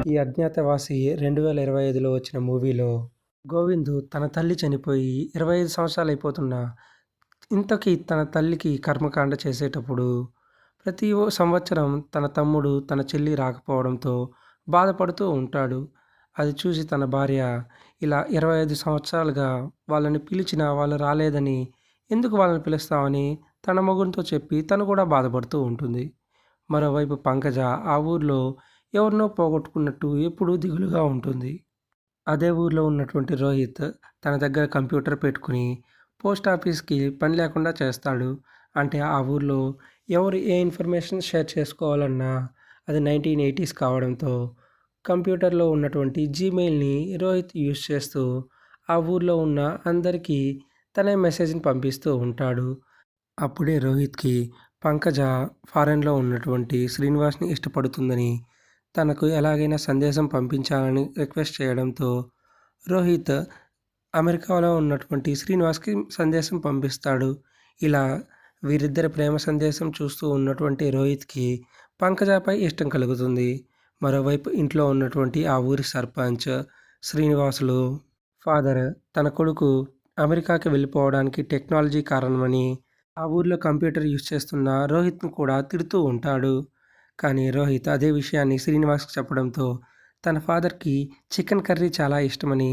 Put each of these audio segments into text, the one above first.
ఈ అజ్ఞాతవాసి రెండు వేల ఇరవై ఐదులో వచ్చిన మూవీలో గోవింద్ తన తల్లి చనిపోయి ఇరవై ఐదు సంవత్సరాలు అయిపోతున్నా ఇంతకీ తన తల్లికి కర్మకాండ చేసేటప్పుడు ప్రతి ఓ సంవత్సరం తన తమ్ముడు తన చెల్లి రాకపోవడంతో బాధపడుతూ ఉంటాడు. అది చూసి తన భార్య ఇలా ఇరవై ఐదు సంవత్సరాలుగా వాళ్ళని పిలిచినా వాళ్ళు రాలేదని ఎందుకు వాళ్ళని పిలుస్తామని తన మగునితో చెప్పి తను కూడా బాధపడుతూ ఉంటుంది. మరోవైపు పంకజ ఆ ఊర్లో ఎవరినో పోగొట్టుకున్నట్టు ఎప్పుడూ దిగులుగా ఉంటుంది. అదే ఊర్లో ఉన్నటువంటి రోహిత్ తన దగ్గర కంప్యూటర్ పెట్టుకుని పోస్ట్ ఆఫీస్కి పని లేకుండా చేస్తాడు. అంటే ఆ ఊర్లో ఎవరు ఏ ఇన్ఫర్మేషన్ షేర్ చేసుకోవాలన్నా అది నైన్టీన్ ఎయిటీస్ కావడంతో కంప్యూటర్లో ఉన్నటువంటి జీమెయిల్ని రోహిత్ యూజ్ చేస్తూ ఆ ఊర్లో ఉన్న అందరికీ తనే మెసేజ్ని పంపిస్తూ ఉంటాడు. అప్పుడే రోహిత్కి పంకజ ఫారెన్లో ఉన్నటువంటి శ్రీనివాస్ని ఇష్టపడుతుందని తనకు ఎలాగైనా సందేశం పంపించాలని రిక్వెస్ట్ చేయడంతో రోహిత్ అమెరికాలో ఉన్నటువంటి శ్రీనివాస్కి సందేశం పంపిస్తాడు. ఇలా వీరిద్దరి ప్రేమ సందేశం చూస్తూ ఉన్నటువంటి రోహిత్కి పంకజాపై ఇష్టం కలుగుతుంది. మరోవైపు ఇంట్లో ఉన్నటువంటి ఆ ఊరి సర్పంచ్ శ్రీనివాసులు ఫాదర్ తన కొడుకు అమెరికాకి వెళ్ళిపోవడానికి టెక్నాలజీ కారణమని ఆ ఊర్లో కంప్యూటర్ యూజ్ చేస్తున్న రోహిత్ను కూడా తిడుతూ ఉంటాడు. కానీ రోహిత్ అదే విషయాన్ని శ్రీనివాస్కి చెప్పడంతో తన ఫాదర్కి చికెన్ కర్రీ చాలా ఇష్టమని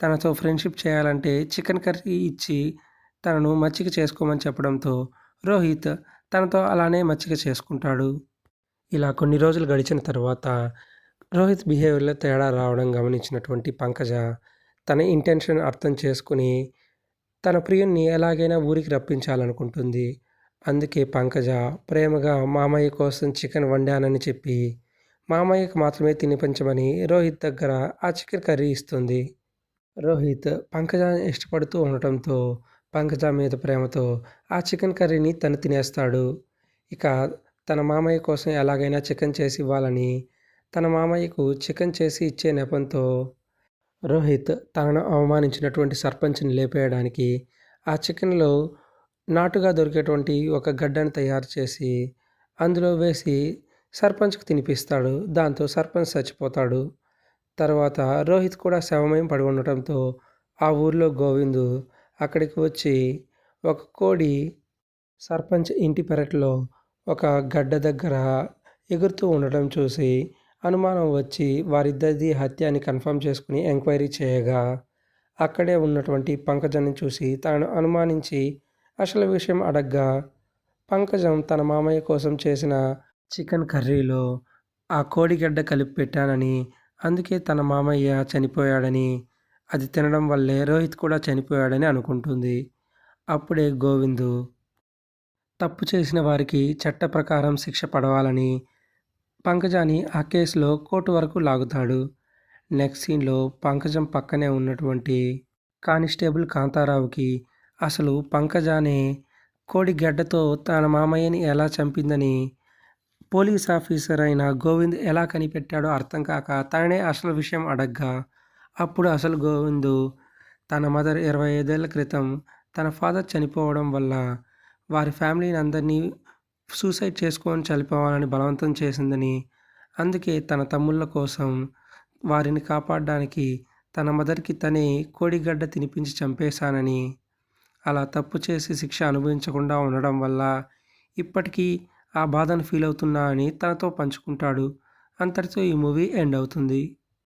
తనతో ఫ్రెండ్షిప్ చేయాలంటే చికెన్ కర్రీ ఇచ్చి తనను మచ్చిక చేసుకోమని చెప్పడంతో రోహిత్ తనతో అలానే మచ్చిక చేసుకుంటాడు. ఇలా కొన్ని రోజులు గడిచిన తర్వాత రోహిత్ బిహేవియర్లో తేడా రావడం గమనించినటువంటి పంకజ తన ఇంటెన్షన్ అర్థం చేసుకుని తన ప్రియుణ్ణి ఎలాగైనా ఊరికి రప్పించాలనుకుంటుంది. అందుకే పంకజ ప్రేమగా మామయ్య కోసం చికెన్ వండానని చెప్పి మామయ్యకు మాత్రమే తినిపించమని రోహిత్ దగ్గర ఆ చికెన్ కర్రీ ఇస్తుంది. రోహిత్ పంకజ ఇష్టపడుతూ ఉండటంతో పంకజ మీద ప్రేమతో ఆ చికెన్ కర్రీని తను తినేస్తాడు. ఇక తన మామయ్య కోసం ఎలాగైనా చికెన్ చేసి ఇవ్వాలని తన మామయ్యకు చికెన్ చేసి ఇచ్చే నెపంతో రోహిత్ తనను అవమానించినటువంటి సర్పంచ్ని లేపేయడానికి ఆ చికెన్లో నాటుగా దొరికేటువంటి ఒక గడ్డను తయారు చేసి అందులో వేసి సర్పంచ్కి తినిపిస్తాడు. దాంతో సర్పంచ్ చచ్చిపోతాడు. తర్వాత రోహిత్ కూడా శవమయం పడి ఉండటంతో ఆ ఊర్లో గోవిందు అక్కడికి వచ్చి ఒక కోడి సర్పంచ్ ఇంటి పెరట్లో ఒక గడ్డ దగ్గర ఎగురుతూ ఉండటం చూసి అనుమానం వచ్చి వారిద్దరిది హత్య అని కన్ఫర్మ్ చేసుకుని ఎంక్వైరీ చేయగా అక్కడే ఉన్నటువంటి పంకజాన్ని చూసి తాను అనుమానించి అసలు విషయం అడగ్గా పంకజం తన మామయ్య కోసం చేసిన చికెన్ కర్రీలో ఆ కోడిగడ్డ కలిపి పెట్టానని అందుకే తన మామయ్య చనిపోయాడని అది తినడం వల్లే రోహిత్ కూడా చనిపోయాడని అనుకుంటుంది. అప్పుడే గోవిందు తప్పు చేసిన వారికి చట్ట ప్రకారం శిక్ష పడవాలని పంకజాని ఆ కేసులో కోర్టు వరకు లాగుతాడు. నెక్స్ట్ సీన్లో పంకజం పక్కనే ఉన్నటువంటి కానిస్టేబుల్ కాంతారావుకి అసలు పంకజానే కోడి గడ్డతో తన మామయ్యని ఎలా చంపిందని పోలీస్ ఆఫీసర్ అయిన గోవింద్ ఎలా కనిపెట్టాడో అర్థం కాక తననే అసలు విషయం అడగ్గా అప్పుడు అసలు గోవిందు తన మదర్ ఇరవై ఐదేళ్ళ క్రితం తన ఫాదర్ చనిపోవడం వల్ల వారి ఫ్యామిలీని అందరినీ సూసైడ్ చేసుకొని చనిపోవాలని బలవంతం చేసిందని అందుకే తన తమ్ముళ్ళ కోసం వారిని కాపాడడానికి తన మదర్కి తనే కోడిగడ్డ తినిపించి చంపేశానని అలా తప్పు చేసి శిక్ష అనుభవించకుండా ఉండడం వల్ల ఇప్పటికీ ఆ బాధను ఫీల్ అవుతున్నా అని తనతో పంచుకుంటాడు. అంతటితో ఈ మూవీ ఎండ్ అవుతుంది.